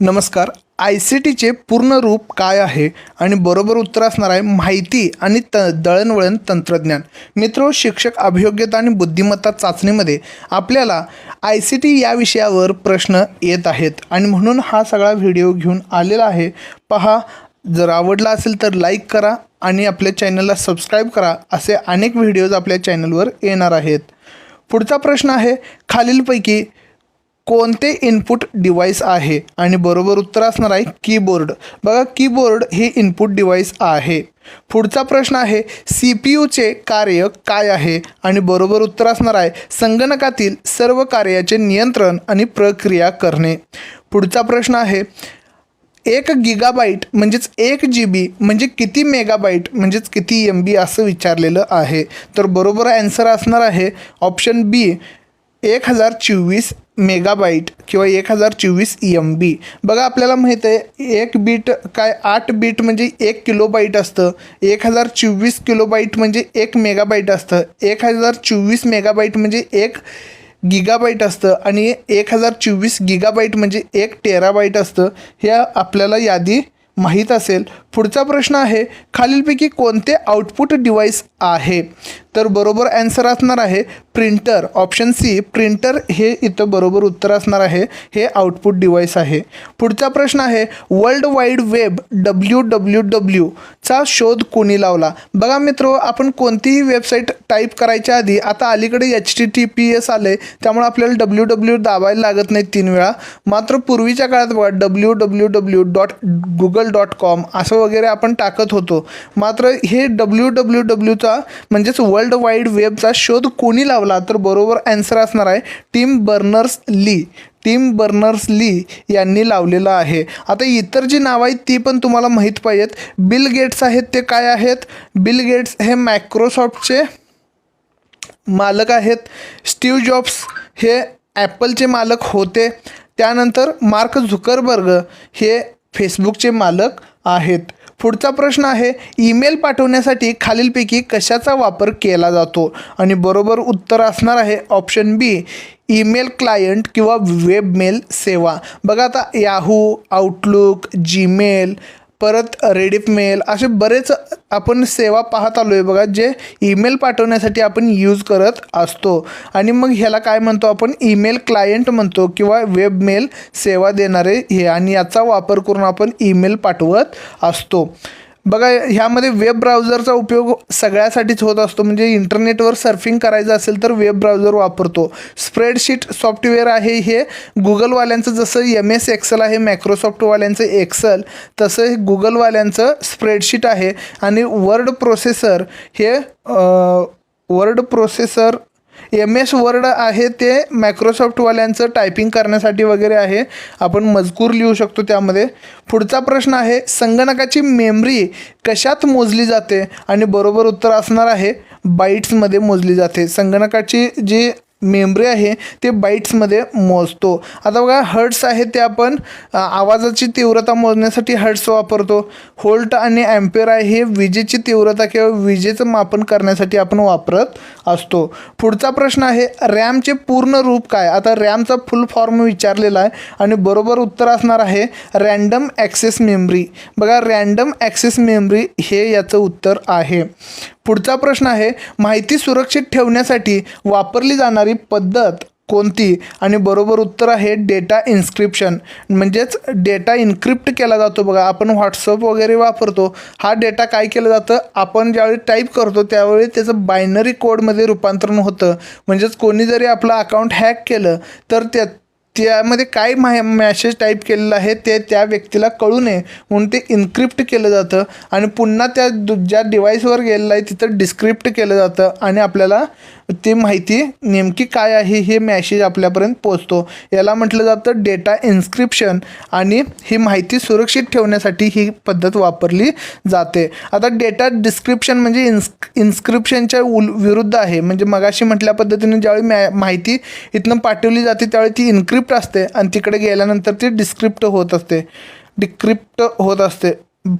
नमस्कार. I C टीचे पूर्ण रूप काय आहे आणि बरोबर उत्तर असणार आहे माहिती आणि त दळणवळण तंत्रज्ञान. मित्र शिक्षक अभियोग्यता आणि बुद्धिमत्ता चाचणीमध्ये आपल्याला आय सी टी या विषयावर प्रश्न येत आहेत आणि म्हणून हा सगळा व्हिडिओ घेऊन आलेला आहे. पहा जर आवडला असेल तर लाईक करा आणि आपल्या चॅनलला सबस्क्राईब करा असे अनेक व्हिडिओज आपल्या चॅनलवर येणार आहेत. पुढचा प्रश्न आहे खालीलपैकी कोणते इनपुट डिव्हाइस आहे? आणि बरोबर उत्तर असणार आहे कीबोर्ड बघा कीबोर्ड हे इनपुट डिव्हाइस आहे. पुढचा प्रश्न आहे सी पी यूचे कार्य काय आहे? आणि बरोबर उत्तर असणार आहे संगणकातील सर्व कार्याचे नियंत्रण आणि प्रक्रिया करणे. पुढचा प्रश्न आहे एक गिगाबाईट म्हणजेच एक जी बी म्हणजे किती मेगाबाईट म्हणजेच किती एम बी असं विचारलेलं आहे. तर बरोबर ॲन्सर असणार आहे ऑप्शन बी एक हजार चोवीस मेगाबाईट किंवा एक हजार चोवीस एम बी बघा आपल्याला माहीत आहे एक बीट काय आठ बीट म्हणजे एक किलोबाईट असतं. एक हजार चोवीस किलोबाईट म्हणजे एक मेगाबाईट असतं. एक हजार चोवीस मेगाबाईट म्हणजे एक गिगाबाईट असतं. आणि एक हजार चोवीस गिगाबाईट म्हणजे एक टेराबाईट असतं. हे आपल्याला यादी माहीत असेल. पुढचा प्रश्न आहे खालीलपैकी कोणते आउटपुट डिव्हाइस आहे? तर बरोबर ॲन्सर असणार आहे प्रिंटर ऑप्शन सी प्रिंटर हे इथं बरोबर उत्तर असणार आहे हे आउटपुट डिव्हाइस आहे. पुढचा प्रश्न आहे world wide web W W डब्ल्यूचा शोध कोणी लावला? बघा मित्र आपण कोणतीही वेबसाईट टाईप करायच्या आधी आता अलीकडे H T T P S आले त्यामुळे आपल्याला डब्ल्यू डब्ल्यू दाबायला लागत नाही तीन वेळा. मात्र पूर्वीच्या काळात बघा W W W dot Google dot com असं वगैरे आपण टाकत होतो. मात्र हे डब्ल्यू डब्ल्यू डब्ल्यूचा म्हणजेच वर्ल्ड वाईड वेबचा शोध कोणी लावला तर बरोबर ॲन्सर असणार आहे Tim Berners Lee Tim Berners Lee यांनी लावलेलं आहे. आता इतर जी नावं आहेत ती पण तुम्हाला माहीत पाहिजेत. बिल गेट्स आहेत ते काय आहेत? बिल गेट्स हे मायक्रोसॉफ्टचे मालक आहेत. स्टीव जॉब्स हे ॲपलचे मालक होते. त्यानंतर मार्क झुकरबर्ग हे फेसबुकचे मालक आहेत. पुढचा प्रश्न आहे ईमेल पाठवण्यासाठी खालीलपैकी कशाचा वापर केला जातो? आणि बरोबर उत्तर असणार आहे ऑप्शन बी ईमेल क्लायंट किंवा वेबमेल सेवा. बघा आता याहू आउटलुक जीमेल परत रेडिप मेल असे बरेच आपण सेवा पाहत आलो आहे बघा जे ईमेल पाठवण्यासाठी आपण यूज करत असतो. आणि मग ह्याला काय म्हणतो आपण? ईमेल क्लायंट म्हणतो किंवा वेब मेल सेवा देणारे हे. आणि याचा वापर करून आपण ईमेल पाठवत असतो. बघा ह्यामध्ये वेब ब्राउझरचा उपयोग सगळ्यासाठीच होत असतो. म्हणजे इंटरनेटवर सर्फिंग करायचं असेल तर वेब ब्राउझर वापरतो. स्प्रेडशीट सॉफ्टवेअर आहे हे. गुगलवाल्यांचं जसं एम एस एक्सेल आहे मायक्रोसॉफ्टवाल्यांचं एक्सेल तसं हे गुगलवाल्यांचं स्प्रेडशीट आहे. आणि वर्ड प्रोसेसर हे word processor M S Word आहे ते मायक्रोसॉफ्टवाल्यांचं टायपिंग करण्यासाठी वगैरे आहे. आपण मजकूर लिहू शकतो त्यामध्ये. पुढचा प्रश्न आहे संगणकाची मेमरी कशात मोजली जाते? आणि बरोबर उत्तर असणार आहे बाईट्समध्ये मोजली जाते. संगणकाची जी मेमरी आहे ते बाईट्समध्ये मोजतो. आता बघा हर्ट्स आहे ते आपण आवाजाची तीव्रता मोजण्यासाठी हर्ट्स वापरतो. होल्ट आणि ॲम्पेअर आहे हे विजेची तीव्रता किंवा विजेचं मापन करण्यासाठी आपण वापरत असतो. पुढचा प्रश्न आहे रॅमचे पूर्ण रूप काय? आता रॅमचा फुल फॉर्म विचारलेला आहे आणि बरोबर उत्तर असणार आहे रँडम ॲक्सेस मेमरी बघा रँडम ॲक्सेस मेमरी हे याचं उत्तर आहे. पुढचा प्रश्न आहे माहिती सुरक्षित ठेवण्यासाठी वापरली जाणारी पद्धत कोणती? आणि बरोबर उत्तर आहे डेटा इन्स्क्रिप्शन म्हणजेच डेटा इन्क्रिप्ट केला जातो बघा. आपण व्हॉट्सअप वगैरे वापरतो. हा डेटा काय केलं जातं? आपण ज्यावेळी टाईप करतो त्यावेळी त्याचं बायनरी कोडमध्ये रूपांतरण होतं. म्हणजेच कोणी जरी आपलं अकाउंट हॅक केलं तर त्या त्यामध्ये काय मा मॅसेज टाईप केलेला आहे ते त्या व्यक्तीला कळू नये. म्हणून ते इन्क्रिप्ट केलं जातं. आणि पुन्हा त्या दु- ज्या डिव्हाइसवर गेलेलं आहे तिथं डिस्क्रिप्ट केलं जातं. आणि आपल्याला ती माहिती नेमकी काय आहे हे मॅसेज आपल्यापर्यंत पोचतो याला म्हटलं जातं डेटा इन्स्क्रिप्शन आणि ही माहिती सुरक्षित ठेवण्यासाठी ही पद्धत वापरली जाते. आता डेटा डिस्क्रिप्शन म्हणजे इन्स इन्स्क्रिप्शनच्या उल विरुद्ध आहे. म्हणजे मगाशी म्हटल्या पद्धतीने ज्यावेळी मॅ माहिती इथनं पाठवली जाते त्यावेळी ती इन्क्रिप्ट असते आणि तिकडे गेल्यानंतर ती डिस्क्रिप्ट होत असते. डिक्रिप्ट होत असते.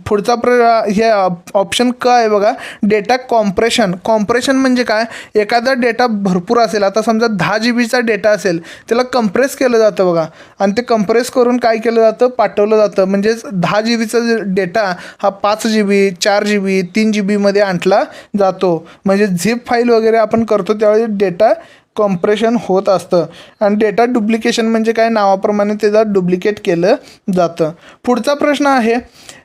पुढचा प्र हे ऑप्शन क आहे बघा. डेटा कॉम्प्रेशन कॉम्प्रेशन म्हणजे काय? एखादा डेटा भरपूर असेल आता समजा दहा जी बीचा डेटा असेल त्याला कंप्रेस केलं जातं बघा. आणि ते कंप्रेस करून काय केलं जातं? पाठवलं जातं. म्हणजेच दहा जी बीचा डेटा हा पाच जी बी चार जी बी तीन जी बीमध्ये आणला जातो. म्हणजे झिप फाईल वगैरे आपण करतो त्यावेळी डेटा कॉम्प्रेशन होत असतं. आणि डेटा डुप्लिकेशन म्हणजे काय? नावाप्रमाणे त्याचा डुप्लिकेट केलं जातं. पुढचा प्रश्न आहे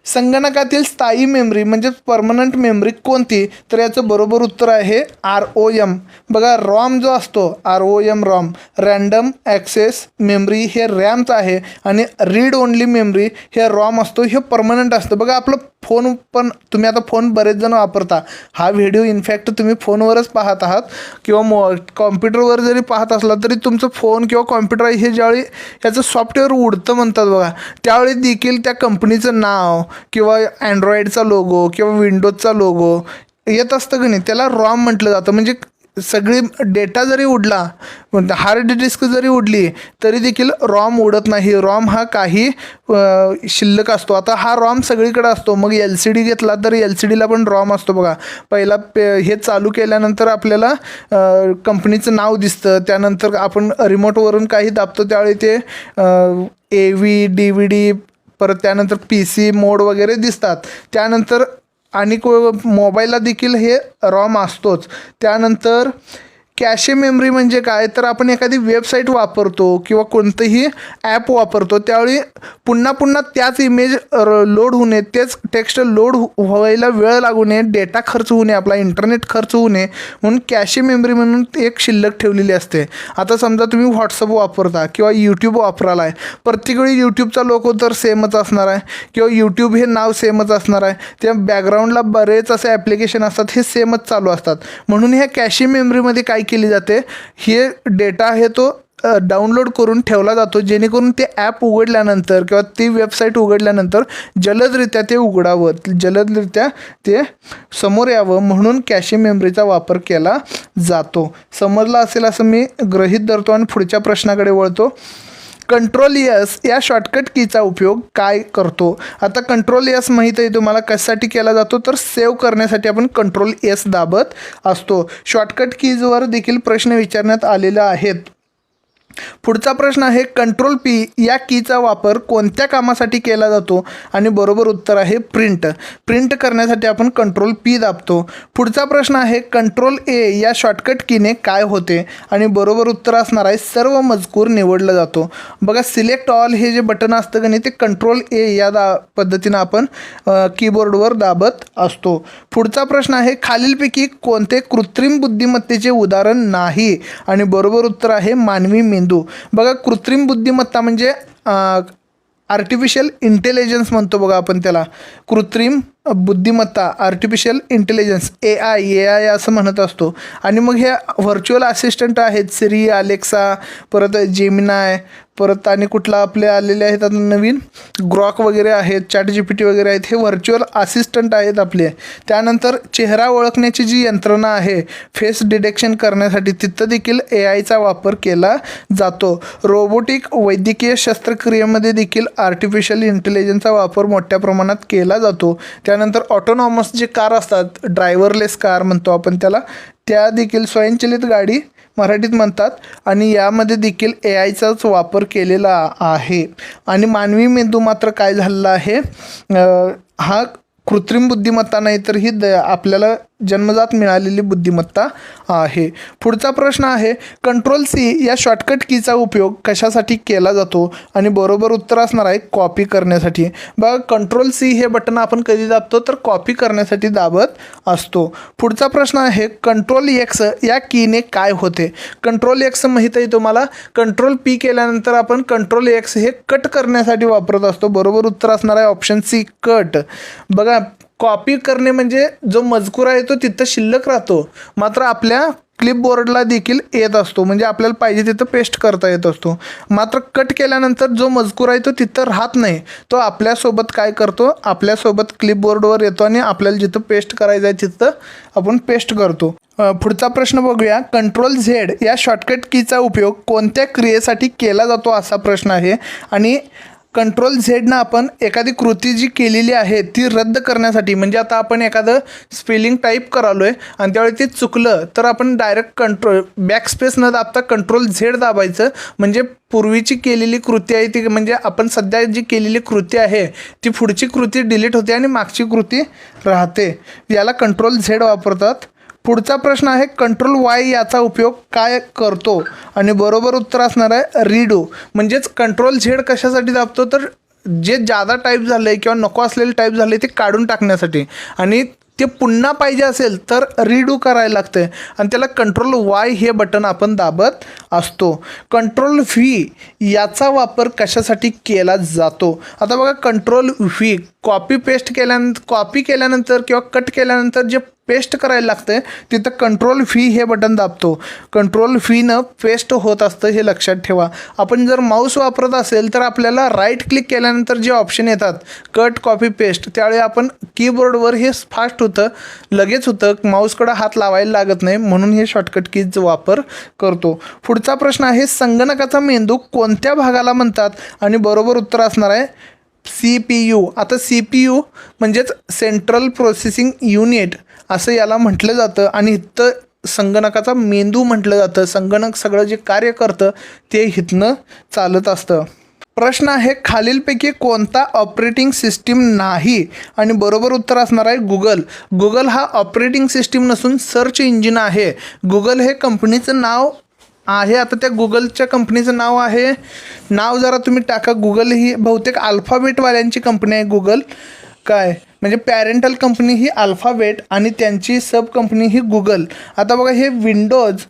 संगणकातील स्थायी मेमरी म्हणजे परमनंट मेमरी कोणती? तर याचं बरोबर उत्तर आहे आर ओ एम बघा रॉम जो असतो R O M ROM random access memory हे रॅमचं आहे आणि रीड ओनली मेमरी हे रॉम असतो हे परमनंट असतं. बघा आपलं फोन पण तुम्ही आता फोन बरेच जण वापरता. हा व्हिडिओ इनफॅक्ट तुम्ही फोनवरच पाहत आहात किंवा मो कॉम्प्युटरवर जरी पाहत असला तरी तुमचं फोन किंवा कॉम्प्युटर हे ज्यावेळी याचं सॉफ्टवेअर उडतं म्हणतात बघा त्यावेळी देखील त्या कंपनीचं नाव किंवा अँड्रॉइडचा लोगो किंवा विंडोजचा लोगो येत असतं की नाही त्याला रॉम म्हटलं जातं. म्हणजे सगळी डेटा जरी उडला हार्ड डिस्क जरी उडली तरी देखील रॉम उडत नाही. रॉम हा काही शिल्लक असतो. आता हा रॉम सगळीकडे असतो. मग एल सी डी घेतला तर एल सी डीला पण रॉम असतो बघा. पहिला पे हे चालू केल्यानंतर आपल्याला कंपनीचं नाव दिसतं. त्यानंतर आपण रिमोटवरून काही दाबतो त्यावेळी ते A V D V D परत त्यानंतर पी सी मोड वगैरे दिसतात. त्यानंतर आणि को मोबाईलला देखील हे रॉम असतोच. त्यानंतर कॅशे मेमरी म्हणजे काय? तर आपण एखादी वेबसाईट वापरतो किंवा कोणतंही ॲप वापरतो त्यावेळी पुन्हा पुन्हा त्याच इमेज लोड होऊ नये. तेच टेक्स्ट लोड हो-, व्हायला वेळ लागू नये डेटा खर्च होऊ नये आपला इंटरनेट खर्च होऊ नये म्हणून कॅशे मेमरी म्हणून एक शिल्लक ठेवलेली असते. आता समजा तुम्ही व्हॉट्सअप वापरता किंवा यूट्यूब वापराला आहे प्रत्येक वेळी यूट्यूबचा लोगो तर सेमच असणार आहे किंवा यूट्यूब हे नाव सेमच असणार आहे. त्या बॅकग्राऊंडला बरेच असे ॲप्लिकेशन असतात हे सेमच चालू असतात. म्हणून ह्या कॅशे मेमरीमध्ये काय केली जाते. हे डेटा आहे तो डाउनलोड करून ठेवला जातो. जेणेकरून ते ॲप उघडल्यानंतर किंवा ती वेबसाईट उघडल्यानंतर जलदरित्या ते उघडावं. जलदरित्या ते समोर यावं म्हणून कॅशे मेमरीचा वापर केला जातो. समजला असेल असं मी गृहीत धरतो आणि पुढच्या प्रश्नाकडे वळतो. कंट्रोल यस या शॉर्टकट कीचा उपयोग काय करतो? आता कंट्रोल यस माहीत आहे तुम्हाला कशासाठी केला जातो? तर सेव्ह करण्यासाठी आपण कंट्रोल यस दाबत असतो. शॉर्टकट कीजवर देखील प्रश्न विचारण्यात आलेले आहेत. पुढचा प्रश्न आहे कंट्रोल पी या कीचा वापर कोणत्या कामासाठी केला जातो? आणि बरोबर उत्तर आहे प्रिंट प्रिंट करण्यासाठी आपण कंट्रोल पी दाबतो. पुढचा प्रश्न आहे कंट्रोल ए या शॉर्टकट कीने काय होते? आणि बरोबर उत्तर असणार आहे सर्व मजकूर निवडला जातो. बघा सिलेक्ट ऑल हे जे बटन असतं का नाही ते कंट्रोल ए या दा पद्धतीनं आपण कीबोर्डवर दाबत असतो. पुढचा प्रश्न आहे खालीलपैकी कोणते कृत्रिम बुद्धिमत्तेचे उदाहरण नाही? आणि बरोबर उत्तर आहे मानवी मेंदू. बघा कृत्रिम बुद्धिमत्ता म्हणजे आर्टिफिशियल इंटेलिजन्स म्हणतो बघा आपण त्याला. कृत्रिम बुद्धिमत्ता artificial intelligence A I A I असं म्हणत असतो. आणि मग हे व्हर्च्युअल असिस्टंट आहेत सिरी अलेक्सा परत जेमिनाय परत आणि कुठला आपले आलेले आहेत आता नवीन? ग्रॉक वगैरे आहेत चॅट जी पी टी वगैरे आहेत हे व्हर्च्युअल असिस्टंट आहेत आपले. त्यानंतर चेहरा ओळखण्याची जी यंत्रणा आहे फेस डिटेक्शन करण्यासाठी तिथं देखील ए आयचा वापर केला जातो. रोबोटिक वैद्यकीय शस्त्रक्रियेमध्ये देखील आर्टिफिशियल इंटेलिजन्सचा वापर मोठ्या प्रमाणात केला जातो. त्यानंतर ऑटोनॉमस जे कार असतात ड्रायव्हरलेस कार म्हणतो आपण त्याला त्या देखील स्वयंचलित गाडी मराठीत म्हणतात आणि यामध्ये देखील ए आयचाच वापर केलेला आहे. आणि मानवी मेंदू मात्र काय झालेला आहे? हा कृत्रिम बुद्धिमत्ता नाही तर ही द आपल्याला जन्मजात मिळालेली बुद्धिमत्ता आहे. पुढचा प्रश्न आहे कंट्रोल सी या शॉर्टकट कीचा उपयोग कशासाठी केला जातो? आणि बरोबर उत्तर असणार आहे कॉपी करण्यासाठी. बघा कंट्रोल सी हे बटन आपण कधी दाबतो तर कॉपी करण्यासाठी दाबत असतो. पुढचा प्रश्न आहे कंट्रोल एक्स या कीने काय होते? कंट्रोल एक्स माहीत आहे तुम्हाला? कंट्रोल पी केल्यानंतर आपण कंट्रोल एक्स हे कट करण्यासाठी वापरत असतो. बरोबर उत्तर असणार आहे ऑप्शन सी कट बघा कॉपी करणे म्हणजे जो मजकूर आहे तो तिथं शिल्लक राहतो. मात्र आपल्या क्लिपबोर्डला देखील येत असतो. म्हणजे आपल्याला पाहिजे तिथं पेस्ट करता येत असतो. मात्र कट केल्यानंतर जो मजकूर आहे तो तिथं राहत नाही. तो आपल्यासोबत काय करतो? आपल्यासोबत क्लिपबोर्डवर येतो आणि आपल्याला जिथं पेस्ट करायचं आहे तिथं आपण पेस्ट करतो. पुढचा प्रश्न बघूया. कंट्रोल झेड या शॉर्टकट कीचा उपयोग कोणत्या क्रियेसाठी केला जातो असा प्रश्न आहे. आणि कंट्रोल झेडनं आपण एखादी कृती जी केलेली आहे ती रद्द करण्यासाठी म्हणजे आता आपण एखादं स्पेलिंग टाईप करालो आहे आणि त्यावेळी ते चुकलं तर आपण डायरेक्ट कंट्रोल बॅकस्पेस न दाबता कंट्रोल झेड दाबायचं. म्हणजे पूर्वीची केलेली कृती आहे ती म्हणजे आपण सध्या जी केलेली कृती आहे ती पुढची कृती डिलीट होते आणि मागची कृती राहते. याला कंट्रोल झेड वापरतात. पुढचा प्रश्न आहे कंट्रोल वाय याचा उपयोग काय करतो? आणि बरोबर उत्तर असणार आहे रीडो म्हणजेच कंट्रोल झेड कशासाठी दाबतो? तर जे जादा टाईप झालं आहे किंवा नको असलेले टाईप झाले ते काढून टाकण्यासाठी. आणि ते पुन्हा पाहिजे असेल तर रिडू करायला लागतं आणि त्याला कंट्रोल वाय हे बटन आपण दाबत असतो. कंट्रोल व्ही याचा वापर कशासाठी केला जातो? आता बघा कंट्रोल व्ही कॉपी पेस्ट केल्यानंतर कॉपी केल्यानंतर किंवा कट केल्यानंतर जे पेस्ट करायला लागतं तिथं कंट्रोल फी हे बटन दाबतो. कंट्रोल फीनं पेस्ट होत असतं हे लक्षात ठेवा. आपण जर माऊस वापरत असेल तर आपल्याला राईट क्लिक केल्यानंतर जे ऑप्शन येतात कट कॉपी पेस्ट त्यावेळी आपण कीबोर्डवर हे फास्ट होतं लगेच होतं माऊसकडं हात लावायला लागत नाही म्हणून हे शॉर्टकट कीज वापर करतो. पुढचा प्रश्न आहे संगणकाचा मेंदू कोणत्या भागाला म्हणतात? आणि बरोबर उत्तर असणार आहे सी पी यू आता सी पी यू म्हणजेच सेंट्रल प्रोसेसिंग युनिट असं याला म्हटलं जातं. आणि इथं संगणकाचा मेंदू म्हटलं जातं. संगणक सगळं जे कार्य करतं ते हिथनं चालत असतं. प्रश्न आहे खालीलपैकी कोणता ऑपरेटिंग सिस्टीम नाही? आणि बरोबर उत्तर असणार आहे गुगल गुगल हा ऑपरेटिंग सिस्टीम नसून सर्च इंजिन आहे. गुगल हे कंपनीचं नाव आहे. आता त्या गुगलच्या कंपनीचं नाव आहे. नाव जरा तुम्ही टाका. गुगल ही बहुतेक अल्फाबेटवाल्यांची कंपनी आहे. गुगल काय? म्हणजे पॅरेंटल कंपनी ही अल्फाबेट आणि त्यांची सब कंपनी ही गुगल. आता बघा हे विंडोज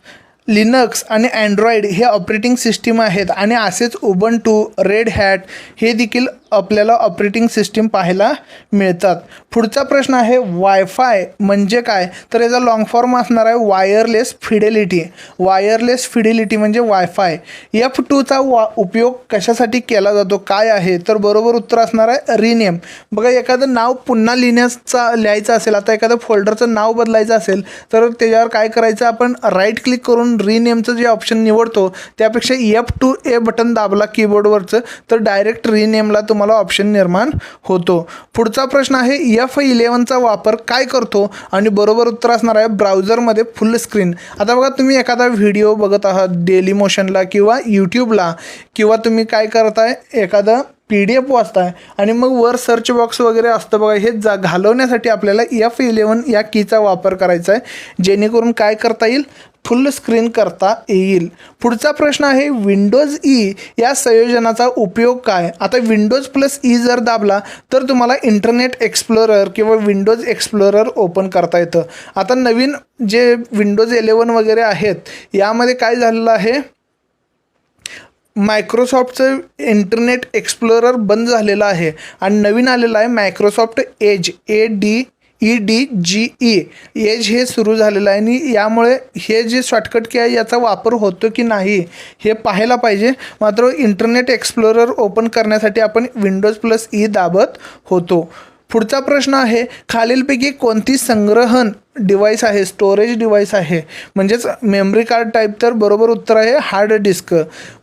लिनक्स आणि अँड्रॉइड हे ऑपरेटिंग सिस्टीम आहेत आणि असेच उबन टू रेड हॅट हे देखील आपल्याला ऑपरेटिंग सिस्टीम पाहायला मिळतात. पुढचा प्रश्न आहे वायफाय म्हणजे काय? तर याचा लॉंग फॉर्म असणार आहे वायरलेस फिडेलिटी वायरलेस फिडेलिटी म्हणजे वायफाय एफ टूचा वा उपयोग कशासाठी केला जातो? काय आहे? तर बरोबर उत्तर असणार आहे रिनेम बघा एखादं नाव पुन्हा लिहिण्याचा लिहायचं असेल आता एखादं फोल्डरचं नाव बदलायचं असेल तर त्याच्यावर काय करायचं? आपण राईट क्लिक करून रिनेमचं जे ऑप्शन निवडतो त्यापेक्षा एफ टू ए बटन दाबला कीबोर्डवरचं तर डायरेक्ट रिनेमला तुम्हाला ऑप्शन निर्माण होतो. पुढचा प्रश्न आहे एफ इलेवनचा वापर काय करतो? आणि बरोबर उत्तर असणार आहे ब्राउझरमध्ये फुल स्क्रीन आता बघा तुम्ही एखादा व्हिडिओ बघत आहात डेली मोशनला किंवा यूट्यूबला किंवा तुम्ही काय करताय एखादं पी डी एफ वाचताय आणि मग वर सर्च बॉक्स वगैरे असतं बघा हे जा घालवण्यासाठी आपल्याला एफ इलेवन या कीचा वापर करायचा आहे. जेणेकरून काय करता येईल? फुल स्क्रीन करता येईल. पुढचा प्रश्न आहे विंडोज ई e या संयोजनाचा उपयोग काय? आता विंडोज प्लस ई जर दाबला तर तुम्हाला इंटरनेट एक्सप्लोरर किंवा विंडोज एक्सप्लोरर ओपन करता येतं. आता नवीन जे विंडोज इलेवन वगैरे आहेत यामध्ये काय झालेलं आहे? मायक्रोसॉफ्टचं इंटरनेट एक्सप्लोरर बंद झालेलं आहे. आणि नवीन आलेलं आहे Microsoft Edge A D E D G E. Edge हे सुरू झालेलं आहे आणि यामुळे हे जे शॉर्टकट की आहे याचा वापर होतो की नाही हे पाहायला पाहिजे. मात्र इंटरनेट एक्सप्लोरर ओपन करण्यासाठी आपण विंडोज प्लस ई दाबत होतो. पुढचा प्रश्न आहे खालीलपैकी कोणती संग्रहण डिवाईस आहे स्टोरेज डिवाईस आहे. म्हणजेच मेमरी कार्ड टाईप तर बरोबर उत्तर आहे हार्ड डिस्क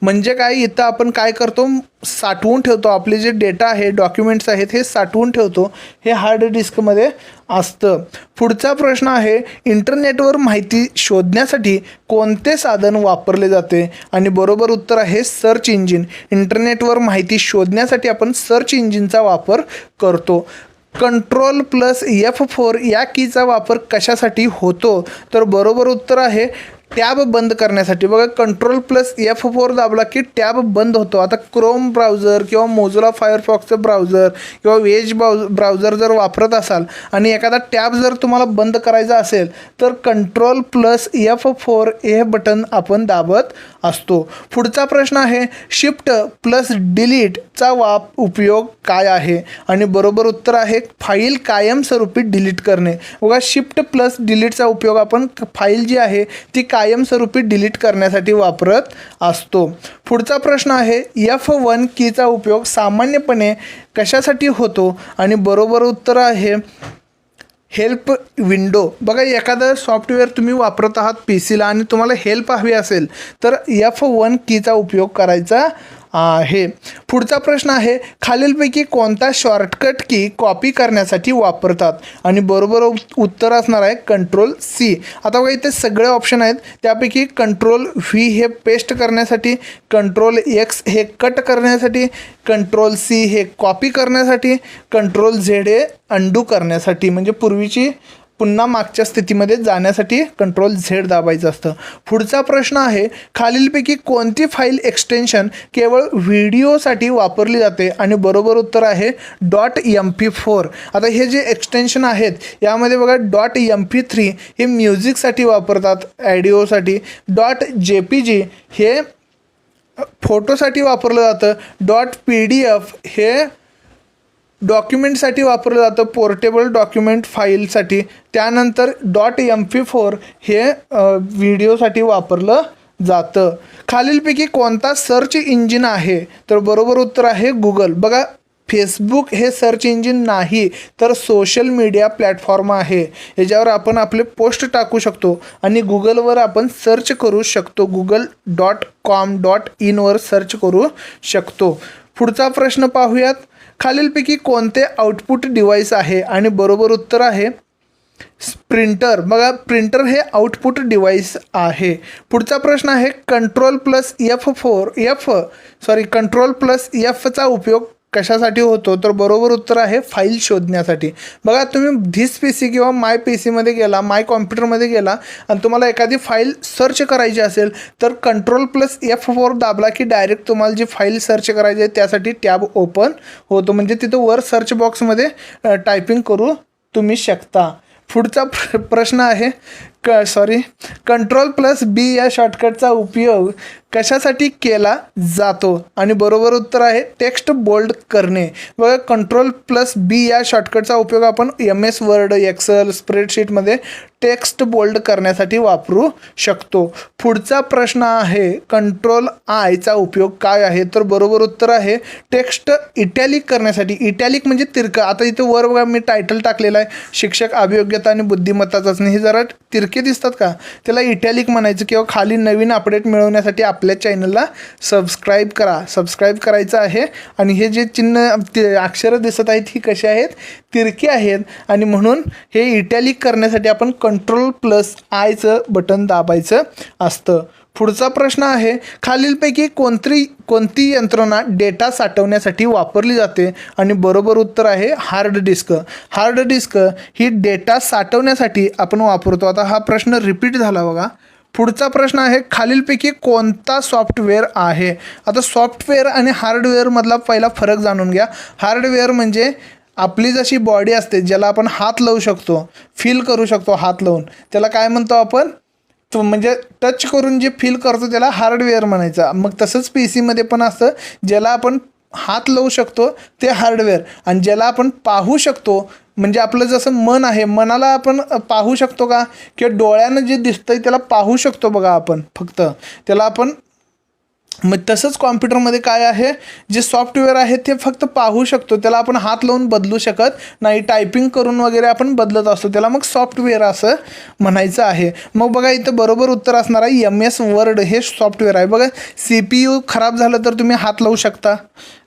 म्हणजे काय? इथं आपण काय करतो? साठवून ठेवतो. आपले जे डेटा आहे डॉक्युमेंट्स आहेत हे साठवून ठेवतो. हे हार्ड डिस्कमध्ये असतं. पुढचा प्रश्न आहे इंटरनेटवर माहिती शोधण्यासाठी कोणते साधन वापरले जाते? आणि बरोबर उत्तर आहे सर्च इंजिन इंटरनेटवर माहिती शोधण्यासाठी आपण सर्च इंजिनचा वापर करतो. कंट्रोल प्लस एफ फोर या कीचा वापर कशासाठी होतो? तर बरोबर उत्तर आहे टॅब बंद करण्यासाठी. बघा कंट्रोल प्लस एफ फोर दाबला की टॅब बंद होतो. आता क्रोम ब्राउझर किंवा मोझोला फायरफॉक्सचं ब्राउझर किंवा वेज ब्राउ ब्राउझर जर वापरत असाल आणि एखादा टॅब जर तुम्हाला बंद करायचा असेल तर कंट्रोल प्लस एफ फोर हे बटन आपण दाबत असतो. पुढचा प्रश्न आहे शिफ्ट प्लस डिलीटचा वाप उपयोग काय आहे? आणि बरोबर उत्तर आहे फाईल कायमस्वरूपी डिलीट करणे. बघा शिफ्ट प्लस डिलीटचा उपयोग आपण फाईल जी आहे ती कायमस्वरूपी डिलीट करण्यासाठी वापरत असतो. पुढचा प्रश्न आहे एफ वन कीचा उपयोग सामान्यपणे कशासाठी होतो? आणि बरोबर उत्तर आहे हेल्प विंडो बघा एखादं सॉफ्टवेअर तुम्ही वापरत आहात पी सीला आणि तुम्हाला हेल्प हवी असेल तर एफ वन कीचा उपयोग करायचा आहे. पुढचा प्रश्न आहे खालीलपैकी कोणता शॉर्टकट की कॉपी करण्यासाठी वापरतात? आणि बरोबर उत्तर असणार आहे कंट्रोल सी आता बघा इथे सगळे ऑप्शन आहेत. त्यापैकी कंट्रोल व्ही हे पेस्ट करण्यासाठी कंट्रोल एक्स हे कट करण्यासाठी कंट्रोल सी हे कॉपी करण्यासाठी कंट्रोल झेड हे अंडू करण्यासाठी. म्हणजे पूर्वीची पुन्हा मागच्या स्थितीमध्ये जाण्यासाठी कंट्रोल झेड दाबायचं असतं. पुढचा प्रश्न आहे खालीलपैकी कोणती फाईल एक्सटेन्शन केवळ व्हिडिओसाठी वापरली जाते? आणि बरोबर उत्तर आहे डॉट एम पी फोर आता हे जे एक्सटेन्शन आहेत यामध्ये बघा डॉट एम पी थ्री हे म्युझिकसाठी वापरतात ॲडिओसाठी डॉट जे पी जी हे फोटोसाठी वापरलं जातं. डॉट पी डी एफ हे डॉक्युमेंटसाठी वापरलं जातं पोर्टेबल डॉक्युमेंट फाईलसाठी. त्यानंतर डॉट एम पी फोर हे व्हिडिओसाठी वापरलं जातं. खालीलपैकी कोणता सर्च इंजिन आहे? तर बरोबर उत्तर आहे गुगल. बघा फेसबुक हे सर्च इंजिन नाही तर सोशल मीडिया प्लॅटफॉर्म आहे. याच्यावर आपण आपले पोस्ट टाकू शकतो आणि गुगलवर आपण सर्च करू शकतो. गुगल डॉट कॉम डॉट इनवर सर्च करू शकतो. पुढचा प्रश्न पाहूयात. खालीलपैकी कोणते आउटपुट डिव्हाइस आहे आणि बरोबर उत्तर आहे प्रिंटर बघा प्रिंटर हे आउटपुट डिव्हाइस आहे. पुढचा प्रश्न आहे control plus F four F sorry control plus एफचा उपयोग कशासाठी होतो तर बरोबर उत्तर आहे फाईल शोधण्यासाठी. बघा तुम्ही धिस पी सी किंवा माय पी सीमध्ये गेला माय कॉम्प्युटरमध्ये गेला आणि तुम्हाला एखादी फाईल सर्च करायची असेल तर कंट्रोल प्लस एफ फोर दाबला की डायरेक्ट तुम्हाला जी फाईल सर्च करायची आहे त्यासाठी टॅब ओपन होतो. म्हणजे तिथं वर सर्च बॉक्समध्ये टायपिंग करू तुम्ही शकता. पुढचा प्र प्रश्न आहे क सॉरी कंट्रोल प्लस बी या शॉर्टकटचा उपयोग कशासाठी केला जातो? आणि बरोबर उत्तर आहे टेक्स्ट बोल्ड करणे. बघा कंट्रोल प्लस बी या शॉर्टकटचा उपयोग आपण एम एस वर्ड एक्सेल स्प्रेडशीटमध्ये टेक्स्ट बोल्ड करण्यासाठी वापरू शकतो. पुढचा प्रश्न आहे कंट्रोल आयचा उपयोग काय आहे? तर बरोबर उत्तर आहे टेक्स्ट इटॅलिक करण्यासाठी. इटॅलिक म्हणजे तिरकं. आता इथे वर बघा मी टायटल टाकलेला आहे. शिक्षक अभियोग्यता आणि बुद्धिमत्ता चाचणी हे जरा तिरके दिसतात का? त्याला इटॅलिक म्हणायचं किंवा खाली नवीन अपडेट मिळवण्यासाठी आपल्या चॅनलला सबस्क्राईब करा. सबस्क्राईब करायचं आहे. आणि हे जे चिन्ह ते अक्षरं दिसत आहेत ही कशी आहेत? तिरकी आहेत. आणि म्हणून हे इटॅलिक करण्यासाठी आपण कंट्रोल प्लस आयचं बटन दाबायचं असतं. पुढचा प्रश्न आहे खालीलपैकी कोणती कोणती यंत्रणा डेटा साठवण्यासाठी वापरली जाते? आणि बरोबर उत्तर आहे हार्ड डिस्क. हार्ड डिस्क ही डेटा साठवण्यासाठी आपण वापरतो. आता हा प्रश्न रिपीट झाला बघा. पुढचा प्रश्न आहे खालीलपैकी कोणता सॉफ्टवेअर आहे? आता सॉफ्टवेअर आणि हार्डवेअरमधला पहिला फरक जाणून घ्या. हार्डवेअर म्हणजे आपली जशी बॉडी असते ज्याला आपण हात लावू शकतो फील करू शकतो हात लावून. त्याला काय म्हणतो आपण? तो म्हणजे टच करून जे फील करतो त्याला हार्डवेअर म्हणायचं. मग तसंच पी सीमध्ये पण असतं ज्याला आपण हात लावू शकतो ते हार्डवेअर आणि ज्याला आपण पाहू शकतो म्हणजे आपलं जसं मन आहे मनाला आपण पाहू शकतो का? किंवा डोळ्यानं जे दिसतंय त्याला पाहू शकतो बघा आपण फक्त. त्याला आपण मग तसंच कॉम्प्युटरमध्ये काय आहे? जे सॉफ्टवेअर आहे ते फक्त पाहू शकतो. त्याला आपण हात लावून बदलू शकत नाही. टायपिंग करून वगैरे आपण बदलत असतो. त्याला मग सॉफ्टवेअर असं म्हणायचं आहे. मग बघा इथं बरोबर उत्तर असणार आहे. एम एस वर्ड हे सॉफ्टवेअर आहे. बघा सी पी यू खराब झालं तर तुम्ही हात लावू शकता.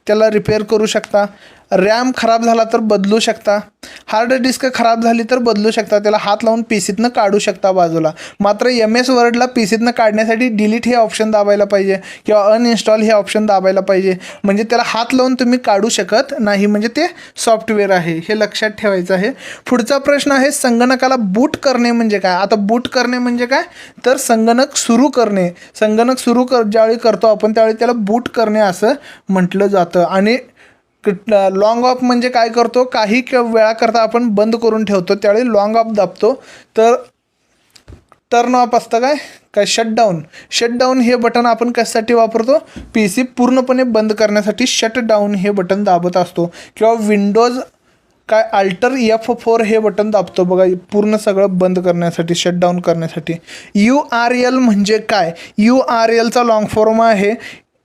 त्याला रिपेअर करू शकता. रॅम खराब झाला तर बदलू शकता. हार्ड डिस्क खराब झाली तर बदलू शकता. त्याला हात लावून पी सीतनं काढू शकता बाजूला. मात्र एम एस वर्डला पी सीतनं काढण्यासाठी डिलीट हे ऑप्शन दाबायला पाहिजे किंवा अनइन्स्टॉल हे ऑप्शन दाबायला पाहिजे. म्हणजे त्याला हात लावून तुम्ही काढू शकत नाही. म्हणजे ते सॉफ्टवेअर आहे. हे लक्षात ठेवायचं आहे. पुढचा प्रश्न आहे संगणकाला बूट करणे म्हणजे काय? आता बूट करणे म्हणजे काय? तर संगणक सुरू करणे. संगणक सुरू कर ज्यावेळी करतो आपण त्यावेळी त्याला बूट करणे असं म्हटलं जातं. आणि लाँग ऑफ म्हणजे काय करतो? काही वेळाकरता आपण बंद करून ठेवतो. त्यावेळी लाँग ऑफ दाबतो. तर टर्न ऑफ असतं काय? काय शटडाऊन शटडाऊन हे बटन आपण कशासाठी वापरतो? पी सी पूर्णपणे बंद करण्यासाठी शटडाऊन हे बटन दाबत असतो. किंवा विंडोज काय अल्टर एफ फोर हे बटन दाबतो. बघा पूर्ण सगळं बंद करण्यासाठी शटडाऊन करण्यासाठी. यू आर एल म्हणजे काय? यू आर एलचा लाँग फॉर्म आहे.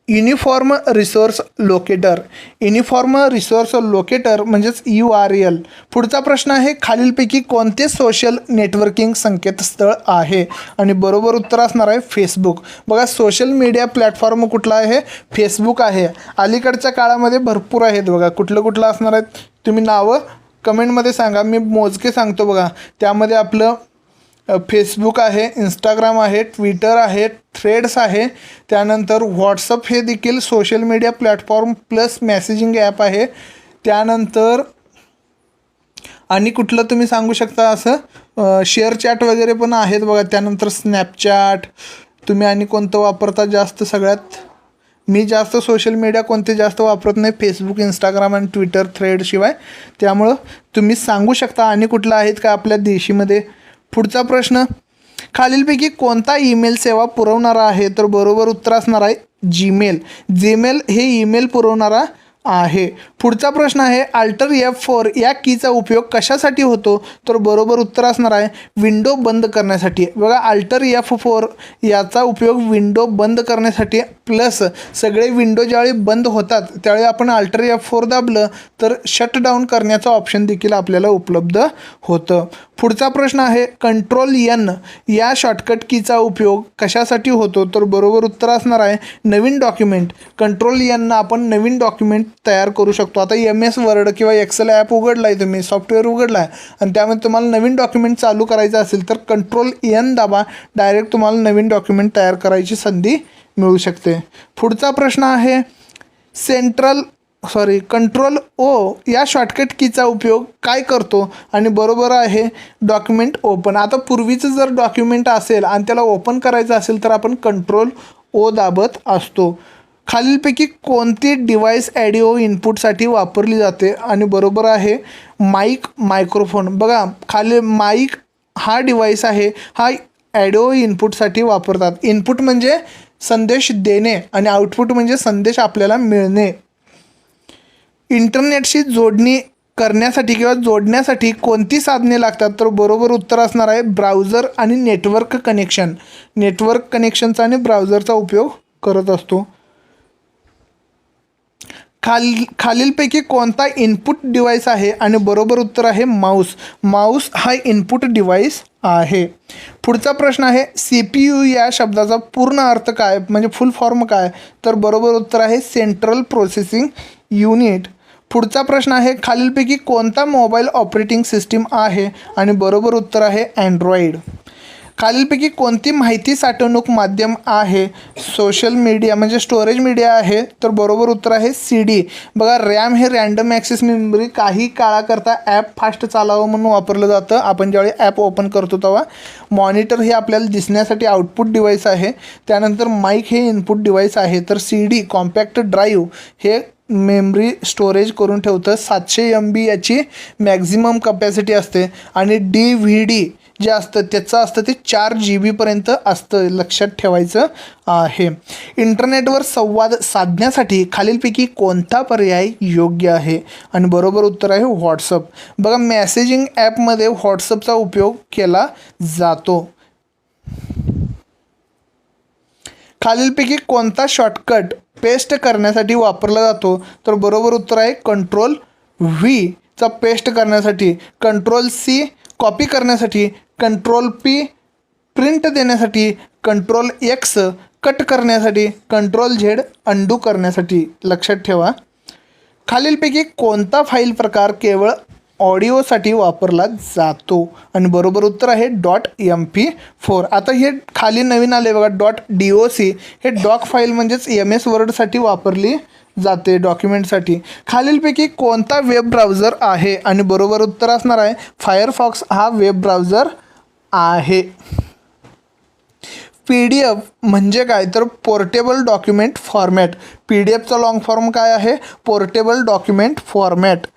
Uniform resource locator uniform resource locator म्हणजेच यू आर एल पुढचा प्रश्न आहे खालीलपैकी कोणते सोशल नेटवर्किंग संकेतस्थळ आहे? आणि बरोबर उत्तर असणार आहे फेसबुक बघा सोशल मीडिया प्लॅटफॉर्म कुठला आहे? फेसबुक आहे. अलीकडच्या काळामध्ये भरपूर आहेत बघा. कुठलं कुठलं असणार आहेत? तुम्ही नावं कमेंटमध्ये सांगा. मी मोजके सांगतो बघा. त्यामध्ये आपलं फेसबुक आहे इंस्टाग्राम आहे ट्विटर आहे थ्रेड्स आहे. त्यानंतर व्हॉट्सअप हे देखील social media platform plus messaging app आहे. त्यानंतर आणि कुठलं तुम्ही सांगू शकता असं? शेअर चॅट वगैरे पण आहेत बघा. त्यानंतर स्नॅपचॅट तुम्ही आणि कोणतं वापरता जास्त सगळ्यात? मी जास्त सोशल मीडिया कोणते जास्त वापरत नाही. फेसबुक इंस्टाग्राम आणि ट्विटर थ्रेड शिवाय. त्यामुळं तुम्ही सांगू शकता आणि कुठलं आहेत का आपल्या देशीमध्ये? पुढचा प्रश्न. खालीलपैकी कोणता ईमेल सेवा पुरवणारा आहे? तर बरोबर उत्तर असणार आहे जीमेल जीमेल हे ईमेल पुरवणारा आहे. पुढचा प्रश्न आहे अल्टर एफ फोर या कीचा उपयोग कशासाठी होतो? तर बरोबर उत्तर असणार आहे विंडो बंद करण्यासाठी. बघा अल्टर एफ फोर याचा उपयोग विंडो बंद करण्यासाठी प्लस सगळे विंडो ज्यावेळी बंद होतात त्यावेळी आपण अल्टर एफ फोर दाबलं तर शट डाऊन करण्याचं ऑप्शन देखील आपल्याला उपलब्ध होतं. पुढचा प्रश्न आहे कंट्रोल एन या शॉर्टकट कीचा उपयोग कशासाठी होतो? तर बरोबर उत्तर असणार आहे नवीन डॉक्युमेंट कंट्रोल एननं आपण नवीन डॉक्युमेंट तयार करू शकतो. आता एम एस वर्ड किंवा एक्सेल ॲप उघडला आहे तुम्ही सॉफ्टवेअर उघडला आहे आणि त्यामध्ये तुम्हाला नवीन डॉक्युमेंट चालू करायचं असेल तर कंट्रोल एन दाबा डायरेक्ट तुम्हाला नवीन डॉक्युमेंट तयार करायची संधी मिळू शकते. पुढचा प्रश्न आहे सेंट्रल सॉरी कंट्रोल ओ या शॉर्टकट कीचा उपयोग काय करतो? आणि बरोबर आहे डॉक्युमेंट ओपन. आता पूर्वीचं जर डॉक्युमेंट असेल आणि त्याला ओपन करायचं असेल तर आपण कंट्रोल ओ दाबत असतो. खालीलपैकी कोणती डिव्हाइस ॲडिओ इनपुटसाठी वापरली जाते आणि बरोबर आहे माईक मायक्रोफोन बघा खाली माईक हा डिव्हाइस आहे हा ॲडिओ इनपुटसाठी वापरतात. इनपुट म्हणजे संदेश देणे आणि आउटपुट म्हणजे संदेश आपल्याला मिळणे. इंटरनेटशी जोडणी करण्यासाठी किंवा जोडण्यासाठी कोणती साधने लागतात? तर बरोबर उत्तर असणार आहे ब्राउझर आणि नेटवर्क कनेक्शन नेटवर्क कनेक्शनचा आणि ब्राउझरचा उपयोग करत असतो. खाल खालीलपैकी कोणता इनपुट डिव्हाइस आहे आणि बरोबर उत्तर आहे माऊस माऊस हा इनपुट डिव्हाइस आहे. पुढचा प्रश्न आहे सी पी यू या शब्दाचा पूर्ण अर्थ काय? म्हणजे फुल फॉर्म काय? तर बरोबर उत्तर आहे सेंट्रल प्रोसेसिंग युनिट पुढचा प्रश्न आहे खालीलपैकी कोणता मोबाईल ऑपरेटिंग सिस्टीम आहे? आणि बरोबर उत्तर आहे अँड्रॉईड खालीलपैकी कोणती माहिती साठवणूक माध्यम आहे? सोशल मीडिया म्हणजे स्टोरेज मीडिया आहे तर बरोबर उत्तर आहे सी डी बघा रॅम हे रँडम ॲक्सेस मेमरी काही काळाकरता ॲप फास्ट चालावं म्हणून वापरलं जातं. आपण ज्यावेळी ॲप ओपन करतो तेव्हा मॉनिटर हे आपल्याला दिसण्यासाठी आउटपुट डिव्हाइस आहे. त्यानंतर माईक हे इनपुट डिव्हाइस आहे. तर सी डी कॉम्पॅक्ट ड्राईव्ह हे मेमरी स्टोरेज करून ठेवतं. सातशे एम बी याची मॅक्झिमम कपॅसिटी असते. आणि डी व्ही डी जे असतं त्याचं असतं ते चार जी बीपर्यंत असतं लक्षात ठेवायचं आहे इंटरनेटवर संवाद साधण्यासाठी खालीलपैकी कोणता पर्याय योग्य आहे? आणि बरोबर उत्तर आहे व्हॉट्सअप बघा मेसेजिंग ॲपमध्ये व्हॉट्सअपचा उपयोग केला जातो. खालीलपैकी कोणता शॉर्टकट पेस्ट करण्यासाठी वापरला जातो? तर बरोबर उत्तर आहे कंट्रोल व्हीचा पेस्ट करण्यासाठी कंट्रोल सी कॉपी करण्यासाठी कंट्रोल पी प्रिंट देण्यासाठी कंट्रोल एक्स कट करण्यासाठी कंट्रोल झेड अंडू करण्यासाठी लक्षात ठेवा. खालीलपैकी कोणता फाईल प्रकार केवळ ऑडिओसाठी वापरला जातो? आणि बरोबर उत्तर आहे डॉट एम पी फोर. आता हे खाली नवीन आले बघा डॉट डी ओ सी हे डॉक फाईल म्हणजेच एम एस वर्डसाठी वापरली जाते डॉक्युमेंटसाठी. खालीलपैकी कोणता वेब ब्राउझर आहे? आणि बरोबर उत्तर असणार आहे फायरफॉक्स हा वेब ब्राउझर आहे. पी डी एफ म्हणजे काय? तर portable document format P D एफचा long form काय आहे? पोर्टेबल डॉक्युमेंट फॉर्मॅट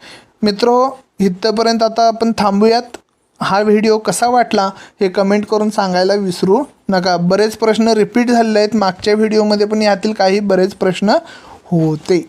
मित्र इथंपर्यंत आता आपण थांबूयात. हा व्हिडिओ कसा वाटला हे कमेंट करून सांगायला विसरू नका. बरेच प्रश्न रिपीट झालेले आहेत. मागच्या व्हिडिओमध्ये पण यातील काही बरेच प्रश्न होते.